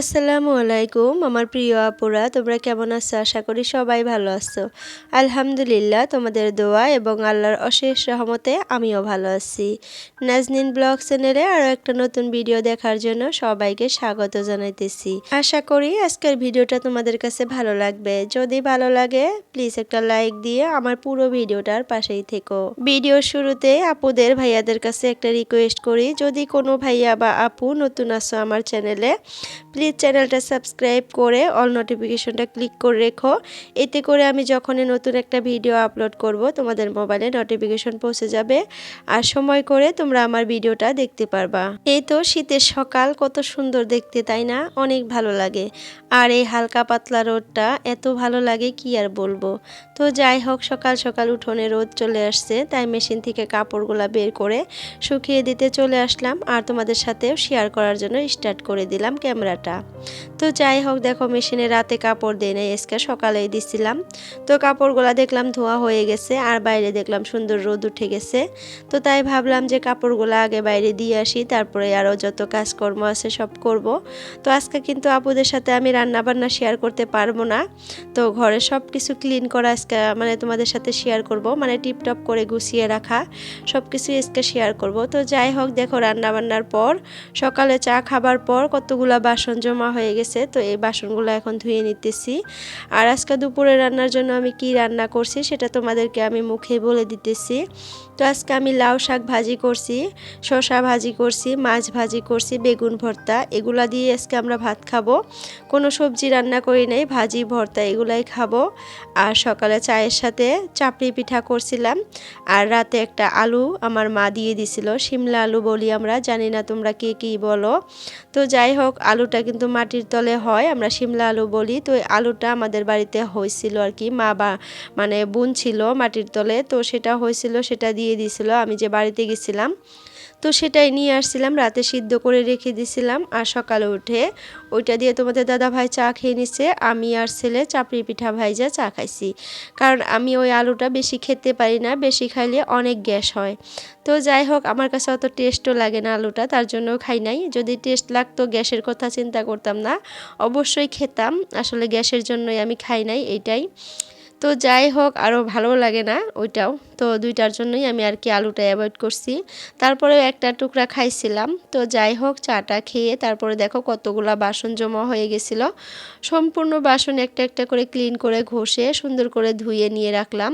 আসসালামু আলাইকুম, আমার প্রিয় আপুরা, তোমরা কেমন আছো? আশা করি সবাই ভালো আছো। আলহামদুলিল্লাহ, তোমাদের দোয়া এবং আল্লাহর অশেষ রহমতে আমিও ভালো আছি। নাজনিন ব্লগ চ্যানেলে আরও একটা নতুন ভিডিও দেখার জন্য সবাইকে স্বাগত জানাইতেছি। আশা করি আজকের ভিডিওটা তোমাদের কাছে ভালো লাগবে। যদি ভালো লাগে প্লিজ একটা লাইক দিয়ে আমার পুরো ভিডিওটার পাশেই থেকো। ভিডিওর শুরুতে আপুদের ভাইয়াদের কাছে একটা রিকোয়েস্ট করি। যদি কোনো ভাইয়া বা আপু নতুন আসো আমার চ্যানেলে প্লিজ চ্যানেলটা সাবস্ক্রাইব করে অল নোটিফিকেশনটা ক্লিক করে রেখো। এতে করে আমি যখনই নতুন একটা ভিডিও আপলোড করব, তোমাদের মোবাইলে নোটিফিকেশন পৌঁছে যাবে। আর সময় করে তোমরা আমার ভিডিওটা দেখতে পারবা। এই তো শীতের সকাল, কত সুন্দর দেখতে, তাই না? অনেক ভালো লাগে। আর এই হালকা পাতলা রোদটা এত ভালো লাগে, কি আর বলব? তো যাই হোক, সকাল সকাল উঠোনে রোদ চলে আসছে, তাই মেশিন থেকে কাপড়গুলা বের করে শুকিয়ে দিতে চলে আসলাম। আর তোমাদের সাথেও শেয়ার করার জন্য স্টার্ট করে দিলাম ক্যামেরাটা। তো যাই হোক, দেখো মেশিনে রাতে কাপড় দিয়ে নেই। এসকে সকালেই দিছিলাম। তো কাপড়গুলো দেখলাম ধোয়া হয়ে গেছে, আর বাইরে দেখলাম সুন্দর রোদ উঠে গেছে। তো তাই ভাবলাম যে কাপড়গুলো আগে বাইরে দিয়ে আসি, তারপরে আরও যত কাজকর্ম আছে সব করব। তো আজকে কিন্তু আপুদের সাথে আমি রান্না বান্না শেয়ার করতে পারব না। তো ঘরে সব কিছু ক্লিন করা আজকে মানে তোমাদের সাথে শেয়ার করব মানে টিপটপ করে গুছিয়ে রাখা। সব কিছু আজকে শেয়ার করব। তো যাই হোক, দেখো রান্না বান্নার পর, সকালে চা খাবার পর কতগুলা বাসন জমা হয়ে গেছে, তো এই বাসনগুলো এখন ধুয়ে নিতেছি। আর আজকে দুপুরে রান্নার জন্য আমি কি রান্না করছি সেটা তোমাদেরকে আমি মুখে বলে দিতেছি। তো আজকে আমি লাউ শাক ভাজি করছি, শসা ভাজি করছি, মাছ ভাজি করছি, বেগুন ভর্তা, এগুলা দিয়ে আজকে আমরা ভাত খাব। কোনো সবজি রান্না করি নাই, ভাজি, ভর্তা এগুলাই খাব। আর সকালে চায়ের সাথে চাপড়ি পিঠা করছিলাম। আর রাতে একটা আলু আমার মা দিয়ে দিছিল, শিমলা আলু বলি আমরা, জানি না তোমরা কে কী বলো। তো যাই হোক, আলুটা কিন্তু মাটির তলে হয়, আমরা শিমলা আলু বলি। তো আলুটা আমাদের বাড়িতে হয়েছিল আর কি, মা বা মানে বোন ছিল মাটির তলে, তো সেটা হয়েছিল, সেটা দিয়ে দিয়েছিল, আমি যে বাড়িতে গেছিলাম। তো সেটাই নিয়ে আসছিলাম, রাতে সিদ্ধ করে রেখে দিছিলাম আর সকালে উঠে ওইটা দিয়ে তোমাদের দাদা ভাই চা খেয়ে নিচ্ছে আমি আর ছেলে চাপড়ি পিঠা ভাইজা চা খাইছি। কারণ আমি ওই আলুটা বেশি খেতে পারি না, বেশি খাইলে অনেক গ্যাস হয়। তো যাই হোক, আমার কাছে অত টেস্টও লাগে না আলুটা, তার জন্য খাই নাই। যদি টেস্ট লাগতো, গ্যাসের কথা চিন্তা করতাম না, অবশ্যই খেতাম। আসলে গ্যাসের জন্যই আমি খাই নাই, এইটাই। তো যাই হোক আরও ভালো লাগে না ওইটাও। তো দুইটার জন্যই আমি আর কি আলুটা অ্যাভয়েড করছি। তারপরে একটা টুকরা খাইছিলাম। তো যাই হোক, চাটা খেয়ে তারপরে দেখো কতগুলা বাসন জমা হয়ে গেছিল। সম্পূর্ণ বাসন একটা একটা করে ক্লিন করে ঘষে সুন্দর করে ধুয়ে নিয়ে রাখলাম।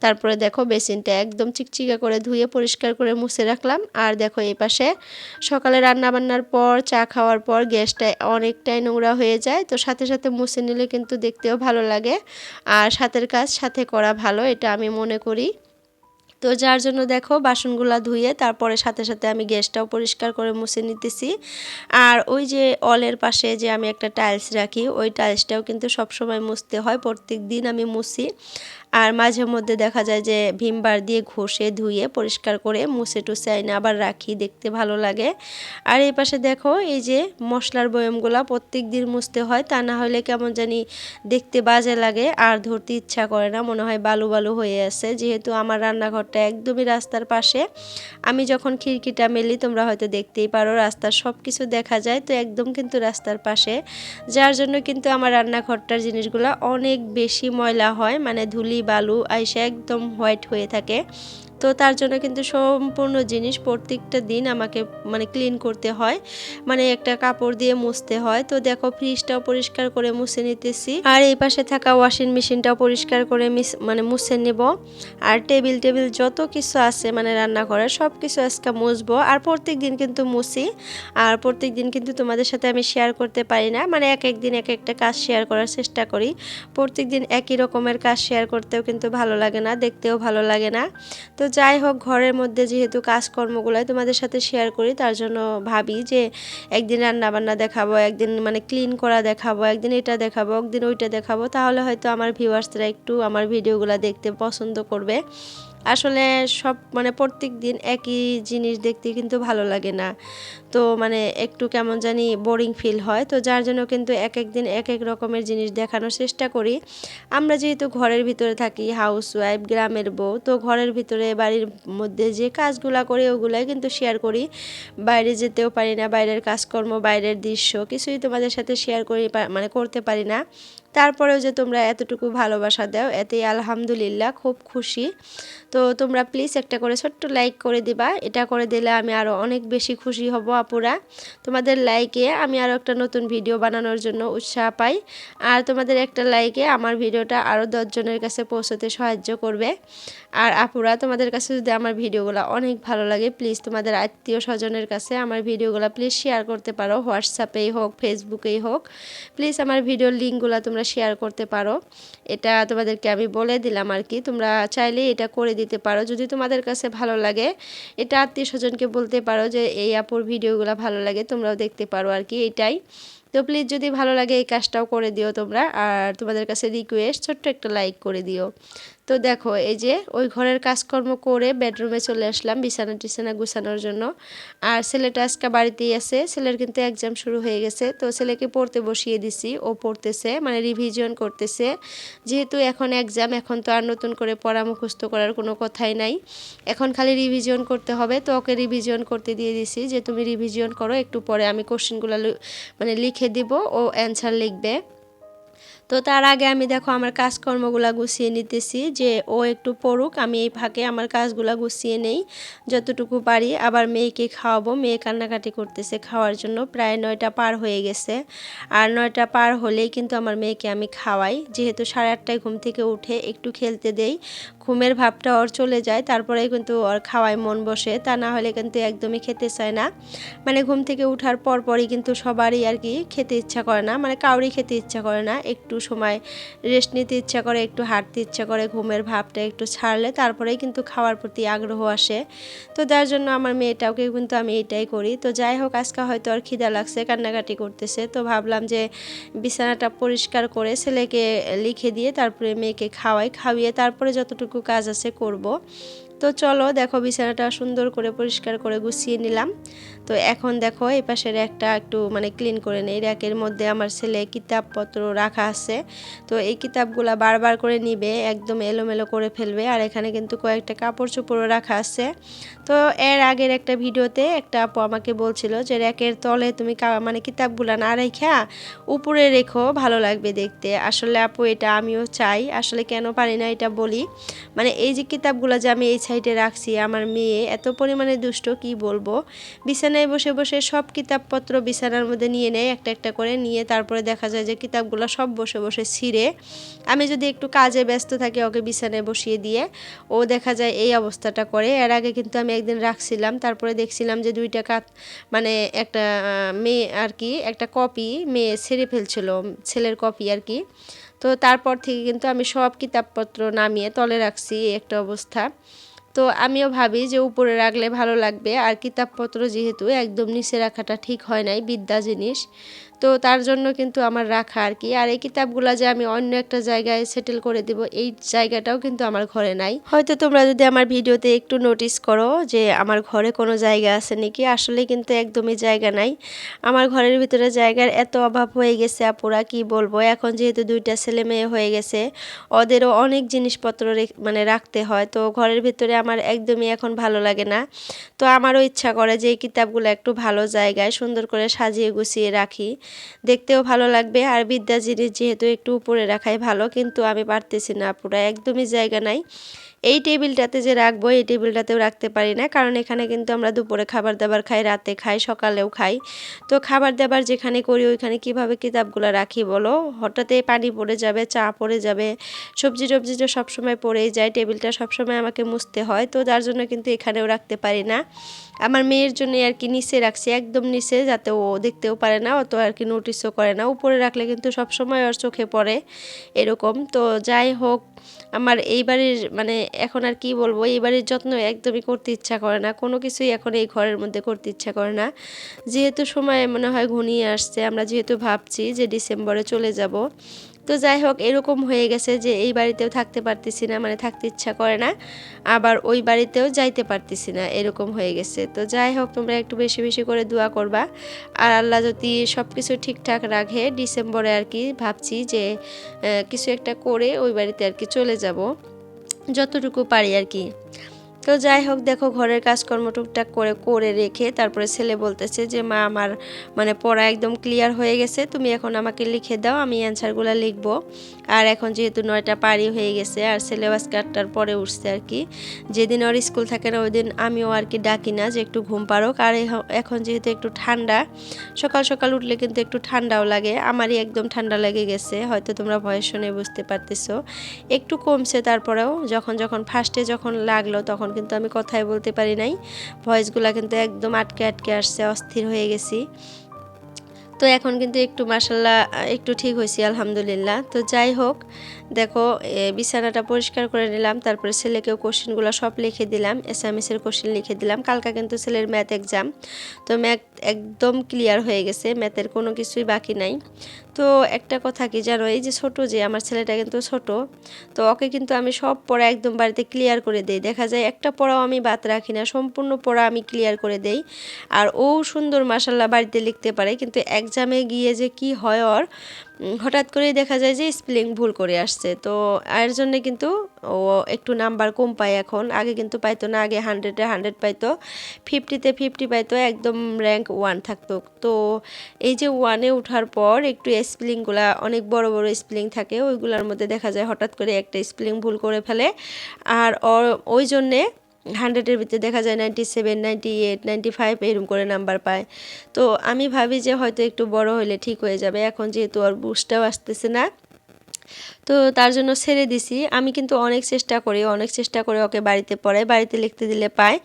তারপরে দেখো বেসিনটা একদম চিকচিকা করে ধুয়ে পরিষ্কার করে মুছে রাখলাম। আর দেখো এই পাশে সকালে রান্না বান্নার পর, চা খাওয়ার পর গ্যাসটা অনেকটাই নোংরা হয়ে যায়। তো সাথে সাথে মুছে নিলে কিন্তু দেখতেও ভালো লাগে। আর সাথের কাজ সাথে করা ভালো, এটা আমি মনে করি। তো যার জন্য দেখো বাসনগুলো ধুয়ে তারপরে সাথে সাথে আমি গ্যাসটাও পরিষ্কার করে মুছে নিতেছি। আর ওই যে অলের পাশে যে আমি একটা টাইলস রাখি, ওই টাইলসটাও কিন্তু সবসময় মুছতে হয় প্রত্যেক দিন আমি মুছি। আর মাঝে মধ্যে দেখা যায় যে ভিমবার দিয়ে ঘষে ধুয়ে পরিষ্কার করে মুছে টুসে আইনে আবার রাখি, দেখতে ভালো লাগে। আর এই পাশে দেখো, এই যে মশলার বয়মগুলা প্রত্যেক দিন মুছতে হয়, তা না হলে কেমন জানি দেখতে বাজে লাগে, আর ধরতে ইচ্ছা করে না, মনে হয় বালু বালু হয়ে আছে। যেহেতু আমার রান্নাঘরটা একদমই রাস্তার পাশে, আমি যখন খিড়কিটা মেলি তোমরা হয়তো দেখতেই পারো, রাস্তার সব কিছু দেখা যায়, তো একদম কিন্তু রাস্তার পাশে। যার জন্য কিন্তু আমার রান্নাঘরটার জিনিসগুলো অনেক বেশি ময়লা হয় মানে ধুলি বালু আইসা একদম হোয়াইট হয়ে থাকে। তো তার জন্য কিন্তু সম্পূর্ণ জিনিস প্রত্যেকটা দিন আমাকে মানে ক্লিন করতে হয়। মানে একটা কাপড় দিয়ে মুছতে হয়। তো দেখো ফ্রিজটাও পরিষ্কার করে মুছে নিতেছি। আর এই পাশে থাকা ওয়াশিং মেশিনটাও পরিষ্কার করে মানে মুছে নেব। আর টেবিল টেবিল যত কিছু আছে মানে রান্না করার সব কিছু আজকে মুছবো। আর প্রত্যেক দিন কিন্তু মুছি। আর প্রত্যেক দিন কিন্তু তোমাদের সাথে আমি শেয়ার করতে পারি না। মানে এক এক দিন এক একটা কাজ শেয়ার করার চেষ্টা করি। প্রত্যেক দিন একই রকমের কাজ শেয়ার করতেও কিন্তু ভালো লাগে না, দেখতেও ভালো লাগে না। তো যাই হোক, ঘরের মধ্যে যেহেতু কাজকর্মগুলো তোমাদের সাথে শেয়ার করি, তার জন্য ভাবি যে একদিন রান্না বান্না দেখাবো, একদিন মানে ক্লিন করা দেখাবো, একদিন এটা দেখাবো, একদিন ওইটা দেখাবো, তাহলে হয়তো আমার ভিউয়ার্সরা একটু আমার ভিডিওগুলো দেখতে পছন্দ করবে। আসলে সব মানে প্রত্যেক দিন একই জিনিস দেখতে কিন্তু ভালো লাগে না। তো মানে একটু কেমন জানি বোরিং ফিল হয়। তো যার জন্য কিন্তু এক এক দিন এক এক রকমের জিনিস দেখানোর চেষ্টা করি। আমরা যেহেতু ঘরের ভিতরে থাকি হাউস ওয়াইফ গ্রামের বউ, তো ঘরের ভিতরে বাড়ির মধ্যে যে কাজগুলো করি, ওগুলাই কিন্তু শেয়ার করি। বাইরে যেতেও পারি না, বাইরের কাজকর্ম, বাইরের দৃশ্য কিছুই তোমাদের সাথে শেয়ার করি মানে করতে পারি না। তারপরেও যে তোমরা এতটুকু ভালোবাসা দাও, এতেই আলহামদুলিল্লাহ খুব খুশি। তো তোমরা প্লিজ একটা করে ছোট্ট লাইক করে দিবা। এটা করে দিলে আমি আরও অনেক বেশি খুশি হব আপুরা। তোমাদের লাইকে আমি আরও একটা নতুন ভিডিও বানানোর জন্য উৎসাহ পাই। আর তোমাদের একটা লাইকে আমার ভিডিওটা আরও দশজনের কাছে পৌঁছতে সাহায্য করবে। আর আপুরা, তোমাদের কাছে যদি আমার ভিডিওগুলো অনেক ভালো লাগে প্লিজ তোমাদের আত্মীয় স্বজনের কাছে আমার ভিডিওগুলো প্লিজ শেয়ার করতে পারো। হোয়াটসঅ্যাপেই হোক ফেসবুকেই হোক। প্লিজ আমার ভিডিওর লিঙ্কগুলো তোমরা শেয়ার করতে পারো। এটা তোমাদেরকে আমি বলে দিলাম আর কি। তোমরা চাইলে এটা করে দিতে পারো। যদি তোমাদের কাছে ভালো লাগে, এটা আত্মীয় স্বজনকে বলতে পারো যে, এই আপুর ভিডিওগুলো ভালো লাগে, তোমরাও দেখতে পারো আর কি। এটাই। তো প্লিজ যদি ভালো লাগে, এই কাজটাও করে দিও তোমরা। আর তোমাদের কাছে রিকোয়েস্ট ছোট্ট একটা লাইক করে দিও। তো দেখো, এই যে ওই ঘরের কাজকর্ম করে বেডরুমে চলে আসলাম বিছানা টিছানা গুছানোর জন্য। আর ছেলেটা আজকে বাড়িতেই আছে, ছেলের কিন্তু এক্সাম শুরু হয়ে গেছে। তো ছেলেকে পড়তে বসিয়ে দিছি, ও পড়তেছে মানে রিভিজন করতেছে। যেহেতু এখন এক্সাম এখন তো আর নতুন করে পড়া মুখস্থ করার কোনো কথাই নাই। এখন খালি রিভিজন করতে হবে, তো ওকে রিভিজন করতে দিয়ে দিছি যে, তুমি রিভিজন করো, একটু পরে আমি কোশ্চেনগুলো মানে লিখে দিব, ও অ্যান্সার লিখবে। তো তার আগে আমি দেখো আমার কাজকর্মগুলো গুছিয়ে নিতেছি যে ও একটু পড়ুক, আমি এই ফাঁকে আমার কাজগুলো গুছিয়ে নেই, যতটুকু পারি। আবার মেয়েকে খাওয়াবো, মেয়ে কান্নাকাটি করতেছে খাওয়ার জন্য, প্রায় নয়টা পার হয়ে গেছে। আর নয়টা পার হলেই কিন্তু আমার মেয়েকে আমি খাওয়াই। যেহেতু সাড়ে আটটায় ঘুম থেকে উঠে একটু খেলতে দেই ঘুমের ভাবটা ওর চলে যায় তারপরে কিন্তু ওর খাওয়ায় মন বসে, তা না হলে কিন্তু একদমই খেতে চায় না। মানে ঘুম থেকে উঠার পর পরই কিন্তু সবারই আর কি খেতে ইচ্ছা করে না মানে কাউরই খেতে ইচ্ছা করে না। একটু সময় রেস্ট নিতে ইচ্ছা করে, একটু হাঁটতে ইচ্ছা করে, ঘুমের ভাবটা একটু ছাড়লে তারপরেই কিন্তু খাওয়ার প্রতি আগ্রহ আসে। তো তার জন্য আমার মেয়েটাকে কিন্তু আমি এটাই করি। তো যাই হোক, আজকে হয়তো আর খিদা লাগছে, কান্নাকাটি করতেছে, তো ভাবলাম যে বিছানাটা পরিষ্কার করে ছেলেকে লিখে দিয়ে তারপরে মেয়েকে খাওয়াই, খাওয়িয়ে তারপরে যতটুকু কাজ আছে করব। তো চলো দেখো বিছানাটা সুন্দর করে পরিষ্কার করে গুছিয়ে নিলাম। তো এখন দেখো এই পাশের একটা একটু মানে ক্লিন করে নেই। র্যাকের মধ্যে আমার ছেলে কিতাবপত্র রাখা আছে। তো এই কিতাবগুলা বারবার করে নিবে, একদম এলোমেলো করে ফেলবে। আর এখানে কিন্তু কয়েকটা কাপড় চোপড়ও রাখা আছে। তো এর আগের একটা ভিডিওতে একটা আপু আমাকে বলছিল যে, র্যাকের তলে তুমি মানে কিতাবগুলা না রেখা উপরে রেখো, ভালো লাগবে দেখতে। আসলে আপু, এটা আমিও চাই। আসলে কেন পারি না এটা বলি। মানে এই যে কিতাবগুলো যে আমি এই সাইডে রাখছি, আমার মেয়ে এত পরিমাণে দুষ্ট, কি বলব? বিছানায় বসে বসে সব কিতাবপত্র বিছানার মধ্যে নিয়ে নেয়, একটা একটা করে নিয়ে তারপরে দেখা যায় যে কিতাবগুলো সব বসে বসে ছিঁড়ে। আমি যদি একটু কাজে ব্যস্ত থাকি ওকে বিছানায় বসিয়ে দিয়ে, ও দেখা যায় এই অবস্থাটা করে। এর আগে কিন্তু আমি একদিন রাখছিলাম, তারপরে দেখছিলাম যে দুইটা কাত মানে একটা মেয়ে আর কি, একটা কপি মেয়ে ছেড়ে ফেলছিল, ছেলের কপি আর কি। তো তারপর থেকে কিন্তু আমি সব কিতাবপত্র নামিয়ে তলে রাখছি, এই একটা অবস্থা। তো আমিও ভাবি যে উপরে রাখলে ভালো লাগবে। আর কিতাবপত্র যেহেতু একদম নিচে রাখাটা ঠিক হয় নাই, বিদ্যা জিনিস। তো তার জন্য কিন্তু আমার রাখা আর কি। আর এই কিতাবগুলো যে আমি অন্য একটা জায়গায় সেটেল করে দেব, এই জায়গাটাও কিন্তু আমার ঘরে নাই। হয়তো তোমরা যদি আমার ভিডিওতে একটু নোটিস করো যে আমার ঘরে কোনো জায়গা আছে নাকি, আসলে কিন্তু একদমই জায়গা নাই। আমার ঘরের ভিতরে জায়গার এত অভাব হয়ে গেছে আপুরা, কি বলব? এখন যেহেতু দুইটা ছেলে মেয়ে হয়ে গেছে, ওদেরও অনেক জিনিসপত্র মানে রাখতে হয়। তো ঘরের ভিতরে আমার একদমই এখন ভালো লাগে না। তো আমারও ইচ্ছা করে যে এই কিতাবগুলো একটু ভালো জায়গায় সুন্দর করে সাজিয়ে গুছিয়ে রাখি। দেখতেও ভালো লাগবে। আর বিদ্যা জিনিস যেহেতু একটু উপরে রাখাই ভালো, কিন্তু আমি পারতেছি না, পুরো একদমই জায়গা নাই। এই টেবিলটাতে যে রাখব, এই টেবিলটাতেও রাখতে পারি না। কারণ এখানে কিন্তু আমরা দুপুরে খাবার দাবার খাই, রাতে খাই, সকালেও খাই। তো খাবার দাবার যেখানে করি, ওইখানে কীভাবে কিতাবগুলো রাখি বলো? হঠাৎই পানি পড়ে যাবে, চা পড়ে যাবে, সবজি টবজি তো সবসময় পড়েই যায়, টেবিলটা সবসময় আমাকে মুছতে হয়। তো যার জন্য কিন্তু এখানেও রাখতে পারি না। আমার মেয়ের জন্য আর কি নিচে রাখছি, একদম নিচে, যাতে ও দেখতেও পারে না, অত আর কি নোটিসও করে না। উপরে রাখলে কিন্তু সবসময় ওর চোখে পড়ে, এরকম। তো যাই হোক আমার এইবারের মানে এখন আর কি বলব, এইবারের যত্ন একদমই করতে ইচ্ছা করে না। কোনো কিছুই এখন এই ঘরের মধ্যে করতে ইচ্ছা করে না। যেহেতু সময় মনে হয় ঘনিয়ে আসছে, আমরা যেহেতু ভাবছি যে ডিসেম্বরে চলে যাব। তো যাই হোক, এরকম হয়ে গেছে যে এই বাড়িতেও থাকতে পারতেছি না মানে থাকতে ইচ্ছা করে না, আবার ওই বাড়িতেও যাইতে পারতেছি না, এরকম হয়ে গেছে। তো যাই হোক, তোমরা একটু বেশি বেশি করে দোয়া করবা। আর আল্লাহ যদি সব কিছু ঠিকঠাক রাখে, ডিসেম্বরে আর কি ভাবছি যে কিছু একটা করে ওই বাড়িতে আর কি চলে যাব, যতটুকু পারি আর কি। তো যাই হোক, দেখো ঘরের কাজকর্ম টুকটাক করে করে রেখে তারপরে ছেলে বলতেছে যে, মা, আমার মানে পড়া একদম ক্লিয়ার হয়ে গেছে, তুমি এখন আমাকে লিখে দাও, আমি অ্যান্সারগুলো লিখব। আর এখন যেহেতু নয়টা পারি হয়ে গেছে, আর ছেলে আজকে আটটার পরে উঠছে আর কি, যেদিন ওর স্কুল থাকে না ওই দিন আমিও আর কি ডাকি না যে, একটু ঘুম পারুক আর এখন যেহেতু একটু ঠান্ডা, সকাল সকাল উঠলে কিন্তু একটু ঠান্ডাও লাগে, আমারই একদম ঠান্ডা লেগে গেছে, হয়তো তোমরা ভয়েস শুনে বুঝতে পারতেছো। একটু কমছে তারপরেও, যখন যখন ফার্স্টে যখন লাগল, তখন কিন্তু আমি কথাই বলতে পারি নাই। ভয়েসগুলো কিন্তু একদম আটকে আটকে আসছে, অস্থির হয়ে গেছি। তো এখন কিন্তু একটু মাসাল্লাহ একটু ঠিক হয়েছি, আলহামদুলিল্লাহ। তো যাই হোক, দেখো বিছানাটা পরিষ্কার করে নিলাম, তারপরে ছেলেকেও কোশ্চেনগুলো সব লিখে দিলাম এসএমএসের কোশ্চেন লিখে দিলাম। কালকা কিন্তু ছেলের ম্যাথ এক্সাম তো ম্যাথ একদম ক্লিয়ার হয়ে গেছে ম্যাথের কোনো কিছুই বাকি নাই। তো একটা কথা কি জানো, এই যে ছোট যে আমার ছেলেটা কিন্তু ছোট, তো ওকে কিন্তু আমি সব পড়া একদম বাড়িতে ক্লিয়ার করে দেই। দেখা যায় একটা পড়াও আমি বাদ রাখি না, সম্পূর্ণ পড়া আমি ক্লিয়ার করে দেই। আর ও সুন্দর মাসাল্লাহ বাড়িতে লিখতে পারে, কিন্তু এক্সামে গিয়ে যে কি হয় ওর হঠাৎ করেই দেখা যায় যে স্পেলিং ভুল করে আসছে। তো এর জন্যে কিন্তু ও একটু নাম্বার কম পায় এখন। আগে কিন্তু পাইতো না, আগে হান্ড্রেডে হান্ড্রেড পাইতো ফিফটিতে ফিফটি পাইতো, একদম র্যাঙ্ক ওয়ান থাকতো। তো এই যে ওয়ানে ওঠার পর একটু স্পেলিংগুলা অনেক বড় বড় স্পেলিং থাকে, ওইগুলোর মধ্যে দেখা যায় হঠাৎ করে একটা স্পেলিং ভুল করে ফেলে। আর ওই জন্যে হান্ড্রেডের ভিতরে দেখা যায় ninety seven, ninety eight, ninety five এরকম করে নাম্বার পায়। তো আমি ভাবি যে হয়তো একটু বড় হলে ঠিক হয়ে যাবে। এখন যেহেতু আর বুঝটাও আসতেছে না তো তার জন্য ছেড়ে দিছি। আমি কিন্তু অনেক চেষ্টা করি, অনেক চেষ্টা করে ওকে বাড়িতে পড়াই, বাড়িতে লিখতে দিলে পায়।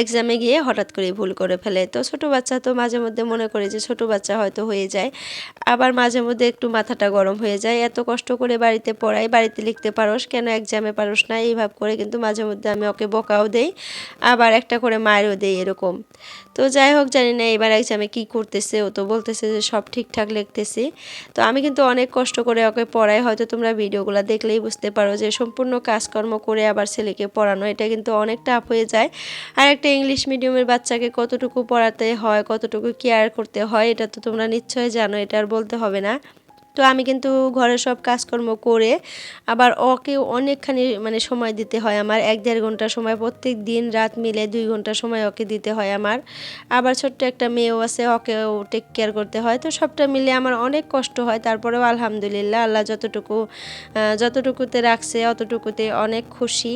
এক্সামে গিয়ে হঠাৎ করে ভুল করে ফেলে। তো ছোট বাচ্চা তো মাঝে মধ্যে মনে করে যে ছোট বাচ্চা হয়তো হয়ে যায়। আবার মাঝে মধ্যে একটু মাথাটা গরম হয়ে যায়। এত কষ্ট করে বাড়িতে পড়াই, বাড়িতে লিখতে পারোস, কেন এক্সামে পারোস না? এইভাবে করে কিন্তু মাঝে মধ্যে আমি ওকে বকাও দেই, আবার একটা করে মায়েরও দেই এরকম। তো যাই হোক, জানি না এবার এক্সামে কী করতেছে, ও তো বলতেছে যে সব ঠিকঠাক লিখতেছি। তো আমি কিন্তু অনেক কষ্ট করে ওকে পড়াই। হয়তো তোমরা ভিডিওগুলো দেখলেই বুঝতে পারো যে সম্পূর্ণ কাজকর্ম করে আবার ছেলেকে পড়ানো, এটা কিন্তু অনেক টাফ হয়ে যায়। আর একটা ইংলিশ মিডিয়ামের বাচ্চাকে কতটুকু পড়াতে হয়, কতটুকু কেয়ার করতে হয়, এটা তো তোমরা নিশ্চয়ই জানো, এটা আর বলতে হবে না। তো আমি কিন্তু ঘরের সব কাজকর্ম করে আবার ওকে অনেকখানি মানে সময় দিতে হয় আমার। এক দেড় ঘণ্টা সময় প্রত্যেক দিন রাত মিলে দুই ঘণ্টা সময় ওকে দিতে হয় আমার। আবার ছোট্ট একটা মেয়েও আছে, ওকেও টেক কেয়ার করতে হয়। তো সবটা মিলে আমার অনেক কষ্ট হয়। তারপরেও আলহামদুলিল্লাহ, আল্লাহ যতটুকু যতটুকুতে রাখছে, অতটুকুতে অনেক খুশি।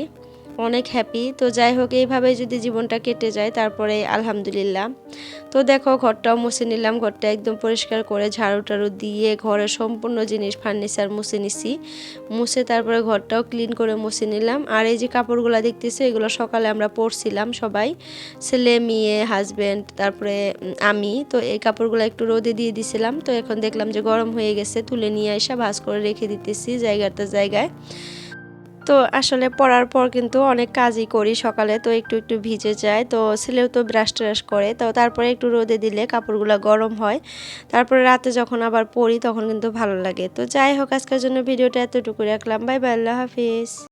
অনেক হ্যাপি তো যাই হোক, এইভাবে যদি জীবনটা কেটে যায়, তারপরে আলহামদুলিল্লাহ। তো দেখো, ঘরটাও মুছে নিলাম। ঘরটা একদম পরিষ্কার করে ঝাড়ু টাড়ু দিয়ে ঘরের সম্পূর্ণ জিনিস ফার্নিচার মুছে নিছি। মুছে তারপরে ঘরটাও ক্লিন করে মুছে নিলাম। আর এই যে কাপড়গুলো দেখতেছো, এগুলো সকালে আমরা পরছিলাম সবাই। ছেলে, মেয়ে হাজব্যান্ড তারপরে আমি। তো এই কাপড়গুলো একটু রোদে দিয়ে দিছিলাম। তো এখন দেখলাম যে গরম হয়ে গেছে, তুলে নিয়ে এসে ভাজ করে রেখে দিতেছি জায়গাটা জায়গায়। তো আসলে পড়ার পর কিন্তু অনেক কাজই করি সকালে, তো একটু একটু ভিজে যায় তো ছেলেও তো ব্রাশ ট্রাশ করে, তো তারপরে একটু রোদে দিলে কাপড়গুলো গরম হয়। তারপরে রাতে যখন আবার পড়ি তখন কিন্তু ভালো লাগে। তো যাই হোক, আজকের জন্য ভিডিওটা এতটুকু রাখলাম। বাই বাই, আল্লাহ হাফিজ।